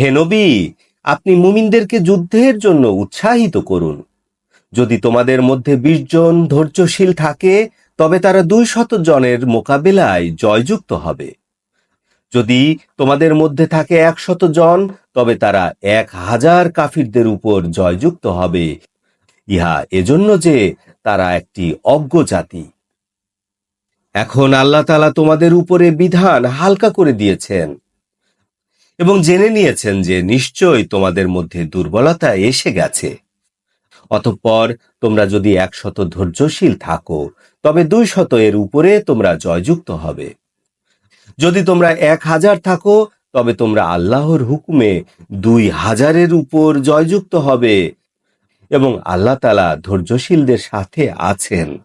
হে নবী, আপনি মুমিনদেরকে যুদ্ধের জন্য উৎসাহিত করুন। যদি তোমাদের মধ্যে বিশ জন ধৈর্যশীল থাকে, তবে তারা দুই শত জনের মোকাবেলায় জয়যুক্ত হবে। যদি তোমাদের মধ্যে থাকে একশত জন, তবে তারা এক হাজার কাফিরদের উপর জয়যুক্ত হবে। ইহা এজন্য যে তারা একটি অজ্ঞ জাতি। এখন আল্লাহ তালা তোমাদের উপরে বিধান হালকা করে দিয়েছেন। এবং জেনে নিয়েছেন যে নিশ্চয়ই তোমাদের মধ্যে দুর্বলতা এসে গেছে। অতঃপর তোমরা যদি একশত ধৈর্যশীল থাকো, তবে দুই শত এর উপরে তোমরা জয়যুক্ত হবে। যদি তোমরা এক হাজার থাকো, তবে তোমরা আল্লাহর হুকুমে দুই হাজারের উপর জয়যুক্ত হবে এবং আল্লাহ তালা ধৈর্যশীলদের সাথে আছেন।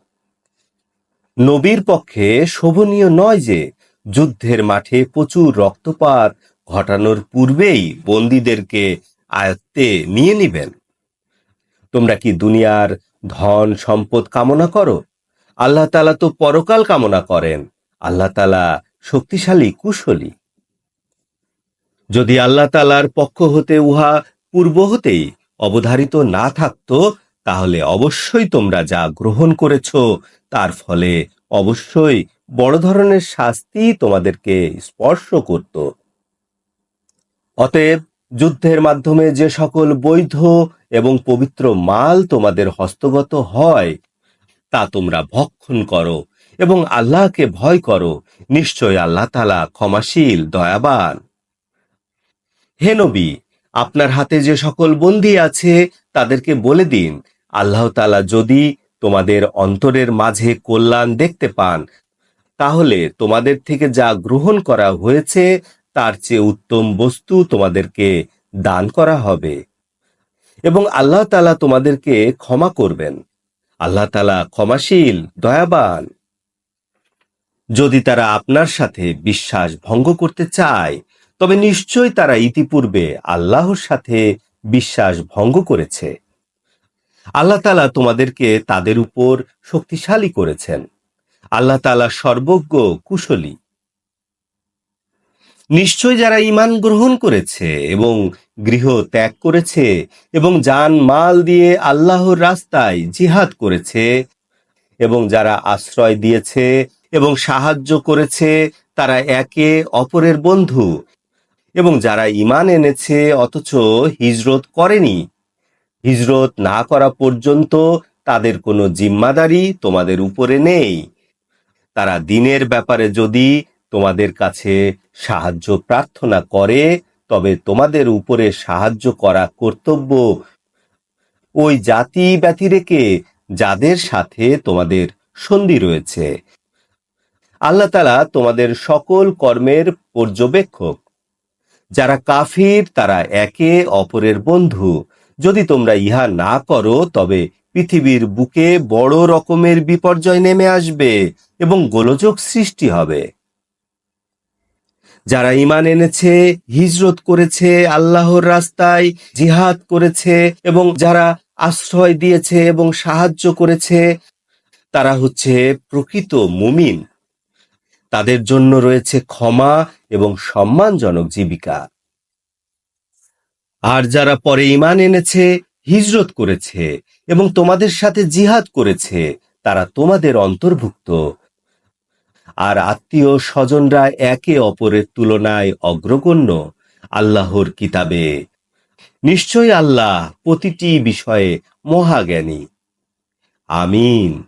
নবীর পক্ষে শোভনীয় নয় যে যুদ্ধের মাঠে প্রচুর রক্তপাত ঘটানোর পূর্বেই বন্দীদেরকে আয়ত্তে নিয়ে নিবেন। তোমরা কি দুনিয়ার ধন, সম্পদ কামনা করো? আল্লাহ তালা তো পরকাল কামনা করেন। আল্লাহ তালা শক্তিশালী, কুশলী। যদি আল্লাহ তালার পক্ষ হতে উহা পূর্ব হতেই অবধারিত না থাকতো, তাহলে অবশ্যই তোমরা যা গ্রহণ করেছ, তার ফলে অবশ্যই বড় ধরনের শাস্তি তোমাদেরকে স্পর্শ করত। অতএব যুদ্ধের মাধ্যমে যে সকল বৈধ এবং পবিত্র মাল তোমাদের হস্তগত হয়, তা তোমরা ভক্ষণ করো এবং আল্লাহকে ভয় করো। নিশ্চয় আল্লাহ তালা ক্ষমাশীল, দয়াবান। হে নবী, আপনার হাতে যে সকল বন্দী আছে, তাদেরকে বলে দিন, আল্লাহ তালা যদি তোমাদের অন্তরের মাঝে কল্যাণ দেখতে পান, তাহলে তোমাদের থেকে যা গ্রহণ করা হয়েছে তার চেয়ে উত্তম বস্তু তোমাদেরকে দান করা হবে। এবং আল্লাহ তালা তোমাদেরকে ক্ষমা করবেন। আল্লাহ তালা ক্ষমাশীল, দয়াবান। যদি তারা আপনার সাথে বিশ্বাস ভঙ্গ করতে চায়, তবে নিশ্চয় তারা ইতিপূর্বে আল্লাহর সাথে বিশ্বাস ভঙ্গ করেছে। আল্লাহ তালা তোমাদেরকে তাদের উপর শক্তিশালী করেছেন। আল্লাহ তালা সর্বজ্ঞ, কুশলী। নিশ্চয় যারা ইমান গ্রহণ করেছে এবং গৃহ ত্যাগ করেছে এবং যান মাল দিয়ে আল্লাহর রাস্তায় জিহাদ করেছে এবং যারা আশ্রয় দিয়েছে এবং সাহায্য করেছে, তারা একে অপরের বন্ধু এবং যারা ইমান এনেছে, অথচ হিজরত করেনি। হিজরত না করা পর্যন্ত তাদের কোনো জিম্মাদারি তোমাদের উপরে নেই। তারা দিনের ব্যাপারে যদি তোমাদের কাছে সাহায্য প্রার্থনা করে, তবে তোমাদের উপরে সাহায্য করা কর্তব্য ওই জাতি ব্যতি রেখে যাদের সাথে তোমাদের সন্ধি রয়েছে। আল্লাহ তালা তোমাদের সকল কর্মের পর্যবেক্ষক। যারা কাফির, তারা একে অপরের বন্ধু। যদি তোমরা ইহা না করো, তবে পৃথিবীর বুকে বড় রকমের বিপর্যয় নেমে আসবে এবং গোলযোগ সৃষ্টি হবে। যারা ইমান এনেছে, হিজরত করেছে, আল্লাহর রাস্তায় জিহাদ করেছে এবং যারা আশ্রয় দিয়েছে এবং সাহায্য করেছে, তারা হচ্ছে প্রকৃত মুমিন। তাদের জন্য রয়েছে ক্ষমা এবং সম্মানজনক জীবিকা। আর যারা পরে ইমান এনেছে, হিজরত করেছে এবং তোমাদের সাথে জিহাদ করেছে, তারা তোমাদের অন্তর্ভুক্ত। আর আত্মীয় স্বজনরা একে অপরের তুলনায় অগ্রগণ্য আল্লাহর কিতাবে। নিশ্চয় আল্লাহ প্রতিটি বিষয়ে মহাজ্ঞানী। আমিন।